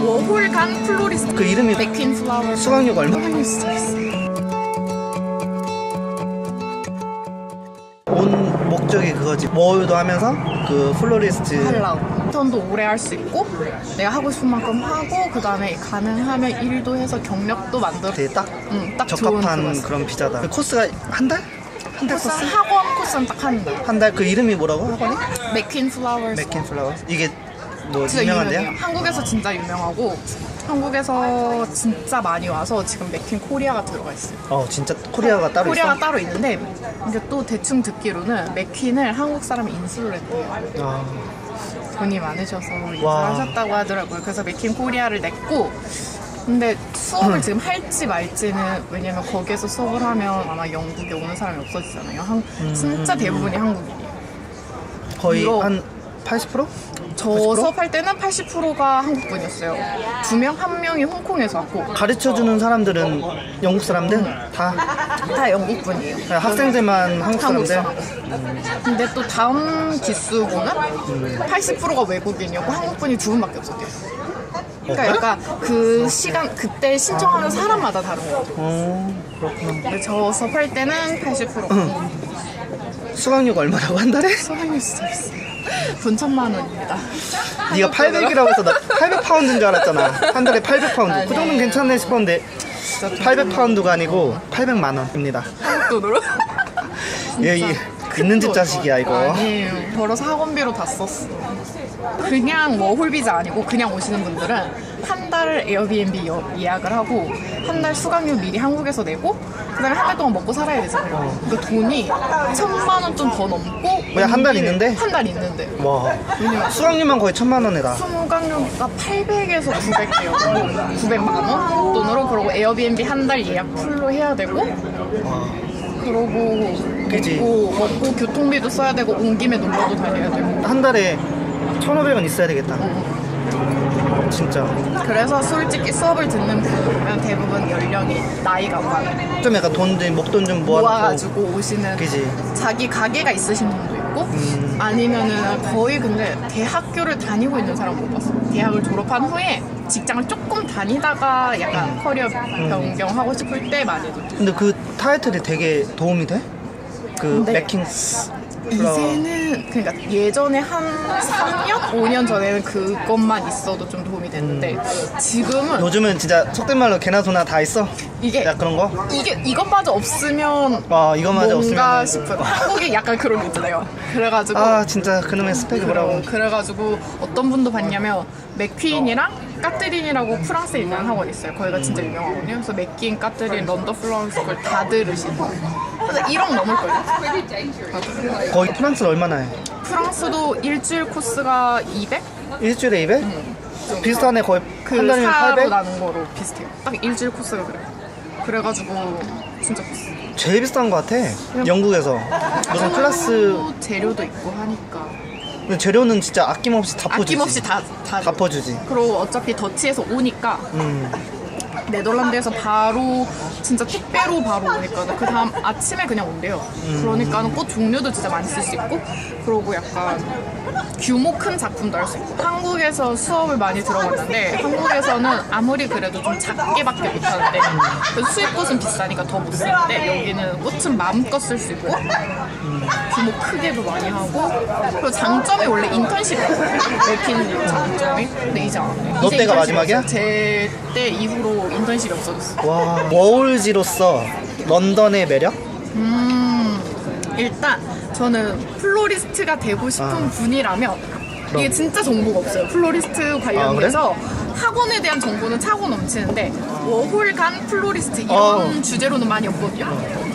워홀 간 플로리스트 그 이름이 맥퀸 플라워 수강료 얼마? 수강료 온 목적이 그거지. 워홀도 하면서 그 플로리스트 하려고 인턴도 오래 할 수 있고 내가 하고 싶은 만큼 하고 그 다음에 가능하면 일도 해서 경력도 만들어 되게 딱 응, 딱 좋은 적합한. 그런 비자다. 그 코스가 한 달? 한 달 코스 코스? 학원 코스는 딱 한다 한 달 그 이름이 뭐라고? 학원이? 맥퀸 플라워 맥킨 플라워. 이게 뭐 진짜 유명한데요? 유명해요 한국에서 진짜 유명하고 한국에서 진짜 많이 와서 지금 맥퀸 코리아가 들어가 있어요 어 진짜 코리아가 따로 코리아가 있어? 따로 있는데 이게 또 대충 듣기로는 맥퀸을 한국 사람이 인수를 했대요 아, 돈이 많으셔서 와. 인수하셨다고 하더라고요. 그래서 맥킨 코리아를 냈고 근데 수업을 지금 할지 말지는 왜냐면 거기에서 수업을 하면 아마 영국에 오는 사람이 없어지잖아요. 한, 진짜 대부분이 한국인이에요. 거의 유럽. 한 80%? 저 80%? 수업할 때는 80%가 한국 분이었어요. 두 명, 한 명이 홍콩에서 왔고 가르쳐 주는 사람들은 영국 사람들 다 다 영국 분이에요. 그냥 학생들만 한국 한국 사람들. 사람. 근데 또 다음 기수고는 80%가 외국인이었고 한국 분이 두 분밖에 없었대요. 그러니까 약간 그 시간 그때 신청하는 사람마다 다른 거 같아요. 어 그렇구나. 근데 저 수업할 때는 80%고 수강료가 얼마라고 한 달에? 비싸요. 돈 천만 원입니다. 네가 800이라고 해서 나 800 파운드인 줄 알았잖아. 한 달에 800 파운드. 그 정도는. 괜찮네 싶었는데 진짜 돈800 파운드가 아니고 800만 원입니다. 돈으로? 얘, 이 있는 집 자식이야 이거. 아니에요. 벌어서 학원비로 다 썼어. 그냥 워홀 비자 아니고 그냥 오시는 분들은 한달 에어비앤비 여- 예약을 하고 한 달 수강료 미리 한국에서 내고 그다음에 한 달 동안 먹고 살아야 되잖아요. 그 돈이 천만 원 좀 더 넘고 뭐야, 한달 있는데? 한 달 있는데 와 수강료만 거의 천만 원이다. 수강료가 800에서 900대요. 900만 원 한국 돈으로 그러고 에어비앤비 한 달 예약 풀로 해야 되고 그러고 그지. 먹고, 먹고 교통비도 써야 되고 온 김에 놀러도 다녀야 되고 한 달에 1,500원 있어야 되겠다. 진짜 그래서 솔직히 수업을 듣는 분들은 대부분 연령이 나이가 많아요. 좀 약간 돈좀 목돈 좀 모아놓고 모아가지고 오시는 그지. 자기 가게가 있으신 분도 있고 음. 아니면은 거의 근데 대학교를 다니고 있는 사람 못 봤어요. 대학을 졸업한 후에 직장을 조금 다니다가 약간 음. 커리어 변경하고 싶을 때 많이 듣죠. 근데 그 타이틀이 되게 도움이 돼? 그 근데 맥킹. 이제는 그러니까 예전에 한 3년, 5년 전에는 그것만 있어도 좀 도움이 됐는데 지금은 요즘은 진짜 속된 말로 개나 소나 다 있어? 이게 야 그런 거? 이게 이것마저 없으면 아 이거마저 뭔가 없으면 싶어요. 한국에 약간 그런 게 있잖아요. 그래가지고 아 진짜 그놈의 스펙이 뭐라고 그래, 그래 가지고 어떤 분도 봤냐면 맥퀸이랑 까트린이라고 프랑스에 있는 학원이 있어요. 거기가 진짜 유명하거든요. 그래서 맥퀸, 까트린, 런던 플라워스 걸다 들으시 는 그래서 1억 넘을걸요? 거의 프랑스 얼마나 해? 프랑스도 일주일 코스가 200? 일주일에 200? 비슷하네 거의 그 한 달이면 사로 800? 나눈 거로 비슷해요. 딱 일주일 코스가 그래요. 그래가지고 진짜 비싸. 제일 비싼 거 같아 영국에서 무슨 클래스 또 재료도 있고 하니까 근데 재료는 진짜 아낌없이 다 퍼주지 아낌없이 다, 다, 다 퍼주지 그리고 어차피 더치에서 오니까 음. 네덜란드에서 바로 진짜 택배로 바로 오니까 그 다음 아침에 그냥 온대요. 그러니까는 꽃 종류도 진짜 많이 쓸 수 있고 그러고 약간 규모 큰 작품도 할 수 있고 한국에서 수업을 많이 들어봤는데 한국에서는 아무리 그래도 좀 작게밖에 못하는데 그 수입꽃은 비싸니까 더 못 쓰는데 여기는 꽃은 마음껏 쓸 수 있고 규모 크게도 많이 하고 그리고 장점이 원래 인턴십이었어요. 맥킨 장점이 근데 이제 안 해요. 너 이제 때가 인턴십이 마지막이야? 제때 이후로 인턴십이 없어졌어. 와 워홀지로서 런던의 매력? 음, 일단 저는 플로리스트가 되고 싶은 아. 분이라면 이게 진짜 정보가 없어요. 플로리스트 아, 관련해서 학원에 대한 정보는 차고 넘치는데 워홀 간 플로리스트 이런 어. 주제로는 많이 없거든요.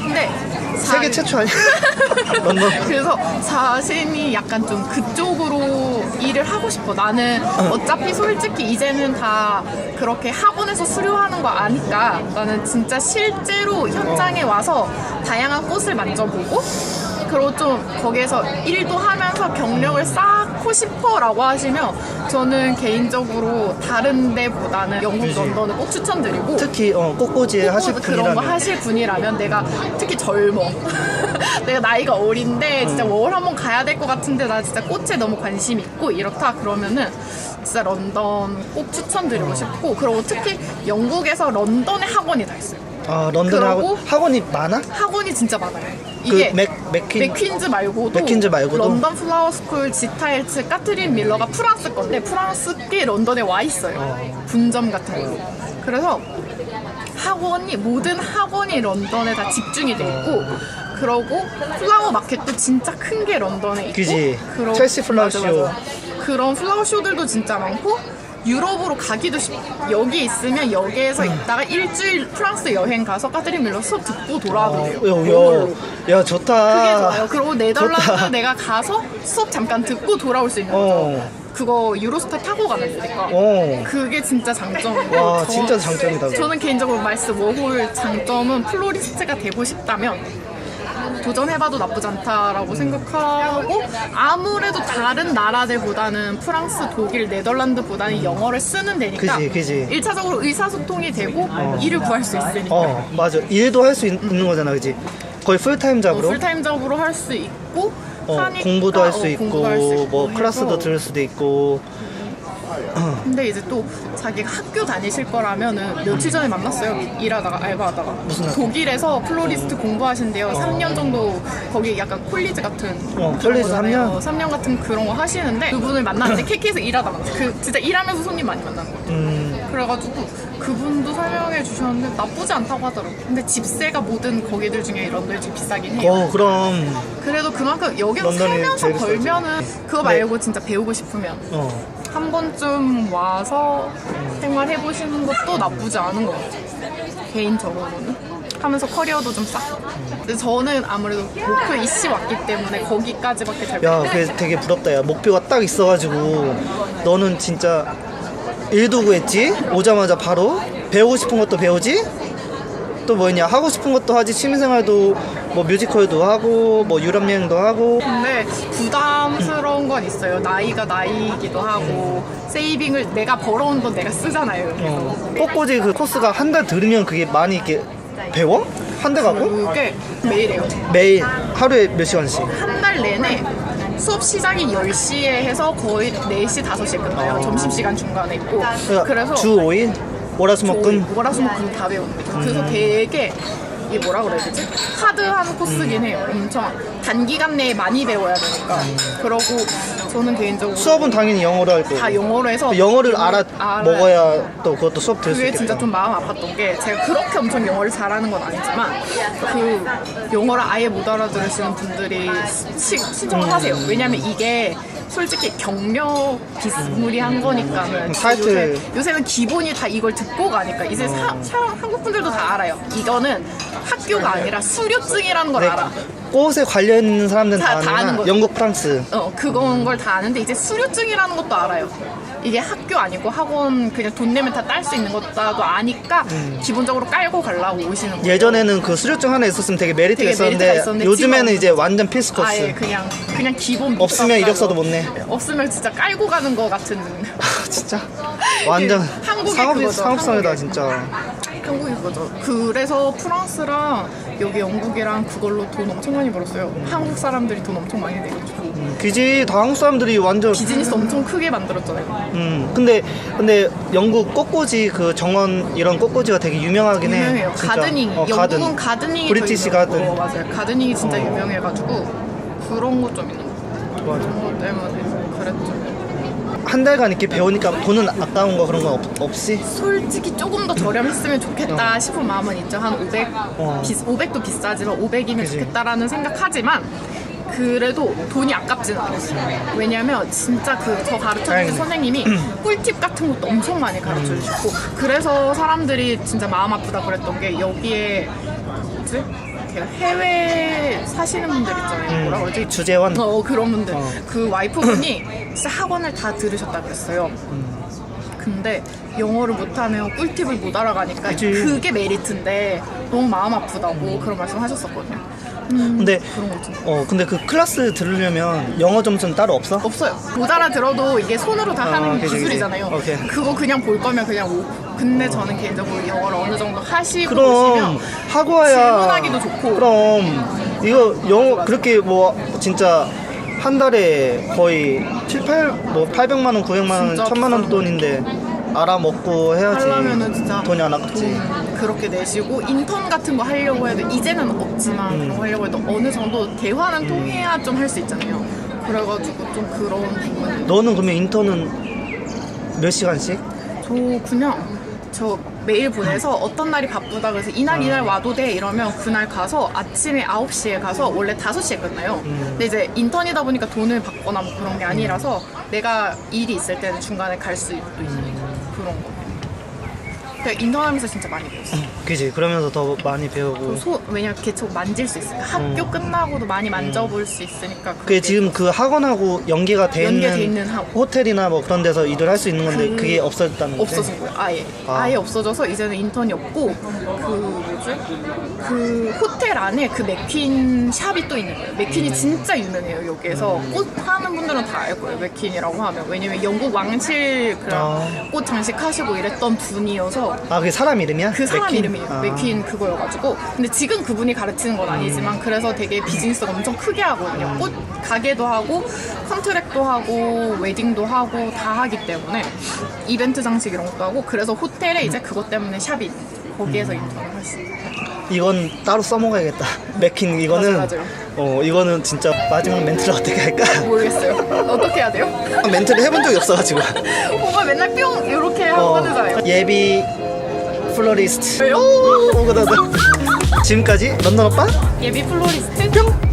근데 세계 자- 최초 아니야? 런던 그래서 자신이 약간 좀 그쪽으로 일을 하고 싶어. 나는 어차피 솔직히 이제는 다 그렇게 학원에서 수료하는 거 아니까 나는 진짜 실제로 현장에 와서 다양한 꽃을 만져보고 그리고 좀 거기에서 일도 하면서 경력을 쌓 고 싶어 라고 하시면 저는 개인적으로 다른 데보다는 영국 그지. 런던을 꼭 추천드리고 특히 어, 꽃꽂이 하실 그런 거 분이라면 하실 분이라면 내가 특히 젊어. 내가 나이가 어린데 진짜 월 한번 가야 될 것 같은데 나 진짜 꽃에 너무 관심 있고 이렇다 그러면은 진짜 런던 꼭 추천드리고 싶고 그리고 특히 영국에서 런던에 학원이 다 있어요. 아 런던 그러고- 학원 학원이 많아? 학원이 진짜 많아요. 이게 그 맥 맥퀸 맥퀸즈 말고도 맥퀸즈 말고도? 런던 플라워 스쿨 지타일츠 까트린 밀러가 프랑스 건데 프랑스계 런던에 와 있어요. 분점 같은 걸로. 그래서 학원이 모든 학원이 런던에 다 집중이 돼 있고 그러고 플라워 마켓도 진짜 큰 게 런던에 있고 그지. 첼시 플라워 맞아, 쇼. 맞아. 그런 플라워 쇼들도 진짜 많고 유럽으로 가기도 쉽 여기 있으면 여기에서 있다가 일주일 프랑스 여행 가서 까트린 밀러 수업 듣고 돌아와도 돼요. 그걸로. 야, 야 좋다. 그게 좋아요. 그리고 네덜란드 좋다. 내가 가서 수업 잠깐 듣고 돌아올 수 있는 거죠. 어. 그거 유로스타 타고 가면 되니까. 어. 그게 진짜 장점이고. 와, 저- 진짜 장점이다. 저는 개인적으로 마이스 워홀 장점은 플로리스트가 되고 싶다면 도전해봐도 나쁘지 않다라고 생각하고 아무래도 다른 나라들보다는 프랑스, 독일, 네덜란드보다는 영어를 쓰는 데니까 그지, 그지. 1차적으로 의사소통이 되고 일을 구할 수 있으니까. 어 맞아. 일도 할 수 있는 거잖아 그지? 거의 풀타임 어, 잡으로? 풀타임적으로 할 수 있고 어, 하니까, 공부도 할 수 어, 있고 공부도 할수 있고 뭐 해서 클래스도 들을 수도 있고 근데 이제 또 자기가 학교 다니실 거라면은 며칠 전에 만났어요. 일하다가 알바하다가 무슨 학교? 독일에서 플로리스트 공부하신대요. 3년 정도 거기 약간 콜리지 같은 어, 콜리지 거잖아요. 3년? 3년 같은 그런 거 하시는데 그분을 만났는데 KK에서 일하다 만났어요. 그 진짜 일하면서 손님 많이 만나는 거예요. 음 그래가지고 그분도 설명해 주셨는데 나쁘지 않다고 하더라고요. 근데 집세가 모든 거기들 중에 런던이 제일 비싸긴 해요. 어 그럼 그래도 그만큼 여기서 런던이 살면서 제일 비싸지. 벌면은 그거 네. 말고 진짜 배우고 싶으면 어 한 번쯤 와서 생활해 보시는 것도 나쁘지 않은 것 같아요. 개인적으로는 하면서 커리어도 좀 쌓고. 근데 저는 아무래도 목표 이씨 왔기 때문에 거기까지밖에 잘 야, 못해요. 그게 되게 부럽다. 야, 목표가 딱 있어가지고 너는 진짜 일도 구했지? 오자마자 바로 배우고 싶은 것도 배우지? 또 뭐냐 하고 싶은 것도 하지 취미생활도 뭐 뮤지컬도 하고 뭐 유럽 여행도 하고 근데 부담스러운 건 있어요. 나이가 나이이기도 하고 세이빙을 내가 벌어온 돈 내가 쓰잖아요. 여기서. 어, 꽃꽂이 그 코스가 한 달 들으면 그게 많이 이렇게 배워? 한달 가고? 그게 매일이에요. 매일 하루에 몇 시간씩? 한 달 내내 수업 시작이 10시에 해서 거의 4시, 5시에 끝나요. 점심시간 중간에 있고. 그러니까 그래서 주 5일? 월화수목금? 월화수목금 다 거죠. 그래서 되게 이게 뭐라 그래야 되지? 하드한 코스긴 해요. 엄청 단기간 내에 많이 배워야 되니까. 그러고 저는 개인적으로 수업은 당연히 영어로 할 거고 다 영어로 해서 영어를 알아 알아야 먹어야 또 그것도 수업 들을 수 그게 있겠다 진짜 좀 마음 아팠던 게 제가 그렇게 엄청 영어를 잘하는 건 아니지만 그 영어를 아예 못 알아들으시는 분들이 시, 신청을 음. 하세요. 왜냐면 이게 솔직히 경력 비스무리한 거니까는 음, 타이틀. 요새, 요새 는 기본이 다 이걸 듣고 가니까 이제 사, 사- 한국 분들도 다 알아요. 이거는 학교가 아니라 수료증이라는 걸 네, 알아. 꽃에 관련 있는 사람들은 다- 다, 다 아는 아는구나 거죠. 영국 프랑스 어, 그건 걸 다 아는데 이제 수료증이라는 것도 알아요. 이게 학교 아니고 학원 그냥 돈 내면 다 딸 수 있는 것도 아니까 기본적으로 깔고 가려고 오시는 거예요. 음. 예전에는 그 수료증 하나 있었으면 되게 메리트가 되게 있었는데, 메리트가 있었는데 요즘에는 이제 완전 필수 코스 아예 그냥 그냥 기본 없으면 이력서도. 못 내. 없으면 진짜 깔고 가는 거 같은 진짜 완전 한국의 상업, 그거죠, 상업성이다 한국의. 진짜 한국인 거죠. 그래서 프랑스랑 여기 영국이랑 그걸로 돈 엄청 많이 벌었어요. 한국 사람들이 돈 엄청 많이 음, 그지 다 한국 사람들이 완전 비즈니스 엄청 크게 만들었잖아요. 음 근데 근데 영국 꽃꽂이 그 정원 이런 꽃꽂이가 되게 유명하긴 해 유명해요. 진짜. 가드닝. 어, 영국은 가든. 가드닝이 브리티시. 가든. 어, 맞아요. 가드닝이 진짜 어. 유명해가지고 그런 거좀 있는 거. 맞아. 그런 거 때문에 그랬죠. 한 달간 이렇게 배우니까 돈은 아까운 거 그런 거 없, 없이 솔직히 조금 더 저렴했으면 좋겠다 싶은 마음은 있죠. 한 500, 어. 비, 500도 비싸지만 500이면 그지. 좋겠다라는 생각하지만 그래도 돈이 아깝지는 않았어요. 왜냐면 진짜 그 저 가르쳐주신. 선생님이 꿀팁 같은 것도 엄청 많이 가르쳐 주시고 그래서 사람들이 진짜 마음 아프다 그랬던 게 여기에 뭐지? 이렇게 해외 사시는 분들 있잖아요. 뭐라 그러지? 주재원 어 그런 분들 어. 그 와이프분이 학원을 다 들으셨다 그랬어요. 근데 영어를 못하면 꿀팁을 못 알아가니까 그치. 그게 메리트인데 너무 마음 아프다고 그런 말씀 하셨었거든요. 음, 근데 그런 거 좀. 어 근데 그 클래스 들으려면 영어 점수는 따로 없어? 없어요. 못 알아들어도 이게 손으로 다 아, 하는 그치, 그치. 기술이잖아요. 오케이. 그거 그냥 볼 거면 그냥 오. 근데 저는 개인적으로 영어를 어느 정도 하시고 그럼 오시면 하고 와야 질문하기도 좋고. 그럼 이거 영어 그렇게 뭐 진짜 한 달에 거의 7, 8, 뭐 800만 원, 900만 원, 진짜 1000만 원. 돈인데 알아먹고 해야지. 하려면은 진짜 돈이 안 아깝지. 돈 그렇게 내시고 인턴 같은 거 하려고 해도 이제는 없지만 음. 그런 거 하려고 해도 어느 정도 대화는 통해야 좀 할 수 있잖아요. 그래가지고 좀 그런 부분. 너는 그러면 인턴은 몇 시간씩? 저 그냥 저 메일 보내서 어떤 날이 바쁘다 그래서 이날 이날 와도 돼 이러면 그날 가서 아침에 9시에 가서 원래 5시에 끝나요. 근데 이제 인턴이다 보니까 돈을 받거나 뭐 그런 게 아니라서 내가 일이 있을 때는 중간에 갈 수도 있는 그런 거. 그러니까 인턴하면서 진짜 많이 배웠어. 그지 그러면서 더 많이 배우고 소, 왜냐면 계속 만질 수 있으니까 학교 끝나고도 많이 만져볼 수 있으니까 그게 지금 그 학원하고 연계가 돼 있는, 연계돼 있는 학원. 호텔이나 뭐 그런 데서 일을 할 수 있는 건데 그- 그... 게 없어졌다는 거지 없어진 거예요 아예 아. 아. 예 없어져서 이제는 인턴이 없고 그 뭐지? 그 호텔 안에 그 맥퀸 샵이 또 있는 거예요. 맥퀸이 진짜 유명해요 여기에서. 꽃 하는 분들은 다 알 거예요 맥퀸이라고 하면. 왜냐면 영국 왕실 그런 아. 꽃 장식하시고 이랬던 분이어서 아 그게 사람 이름이야? 그 사람 맥퀸? 이름이 아. 맥퀸 그거여가지고. 근데 지금 그분이 가르치는 건 아니지만 그래서 되게 비즈니스가 엄청 크게 하거든요. 꽃 가게도 하고 컨트랙도 하고 웨딩도 하고 다 하기 때문에 이벤트 장식 이런 것도 하고 그래서 호텔에 이제 그것 때문에 샵이 있는 거기에서 인턴을 있어요 이건 따로 써먹어야겠다. 맥퀸 이거는 맞아, 맞아요. 어 이거는 진짜 마지막 멘트를 어떻게 할까? 모르겠어요. 어떻게 해야 돼요? 멘트를 해본 적이 없어가지고. 오빠 맨날 뿅 이렇게 하고 어, 하잖아요. 예비 플로리스트. 왜요? 오, 그다다 지금까지 런던 오빠? 예비 플로리스트? 뿅